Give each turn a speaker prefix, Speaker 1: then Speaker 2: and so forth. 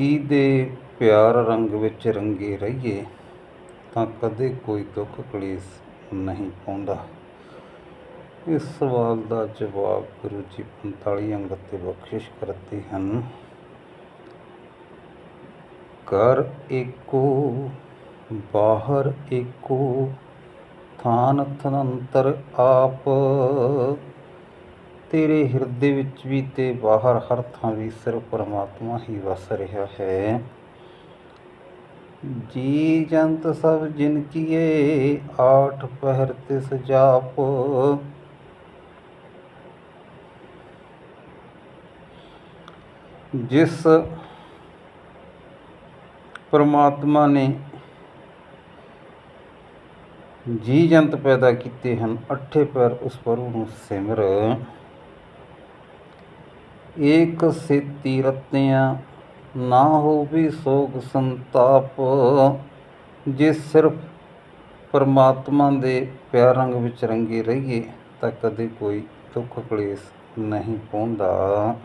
Speaker 1: ਕੀ ਦੇ ਪਿਆਰ ਰੰਗ ਵਿੱਚ ਰੰਗੇ ਰਹੀਏ, ਤਾਂ ਕਦੇ ਕੋਈ ਦੁੱਖ ਕਲੇਸ਼ ਨਹੀਂ ਪਾਉਂਦਾ। ਇਸ ਸਵਾਲ ਦਾ ਜਵਾਬ ਗੁਰੂ ਜੀ 45 ਅੰਗ ਤੇ ਬਖਸ਼ਿਸ਼ ਕਰਦੇ ਹਨ। ਕਰ ਏਕੋ, ਬਾਹਰ ਏਕੋ, ਥਾਨ ਥਨੰਤਰ ਆਪ ਤੇਰੇ ਹਿਰਦੇ ਵਿੱਚ ਵੀ ਤੇ ਬਾਹਰ ਹਰ ਥਾਂ ਵੀ ਸਿਰਫ ਪਰਮਾਤਮਾ ਹੀ ਵਸ ਰਿਹਾ ਹੈ। ਜੀ ਜੰਤ ਸਭ ਜਿਨ ਕੀਏ, ਆਠ ਪਹਿਰ ਤੇ ਜਾਪ। ਜਿਸ ਪਰਮਾਤਮਾ ਨੇ ਜੀ ਜੰਤ ਪੈਦਾ ਕੀਤੇ ਹਨ, ਅੱਠੇ ਪੈਰ ਉਸ ਪ੍ਰਭੂ ਨੂੰ ਸਿਮਰ। ਏਕ ਸੇਤੀ ਰਤਿਆਂ, ਨਾ ਹੋਵੇ ਸੋਗ ਸੰਤਾਪ, ਜੇ ਸਿਰਫ ਪਰਮਾਤਮਾ ਦੇ ਪਿਆਰ ਰੰਗ ਵਿੱਚ ਰੰਗੇ ਰਹੀਏ, ਤਾਂ ਕਦੇ ਕੋਈ ਦੁੱਖ ਕਲੇਸ਼ ਨਹੀਂ ਪਾਉਂਦਾ।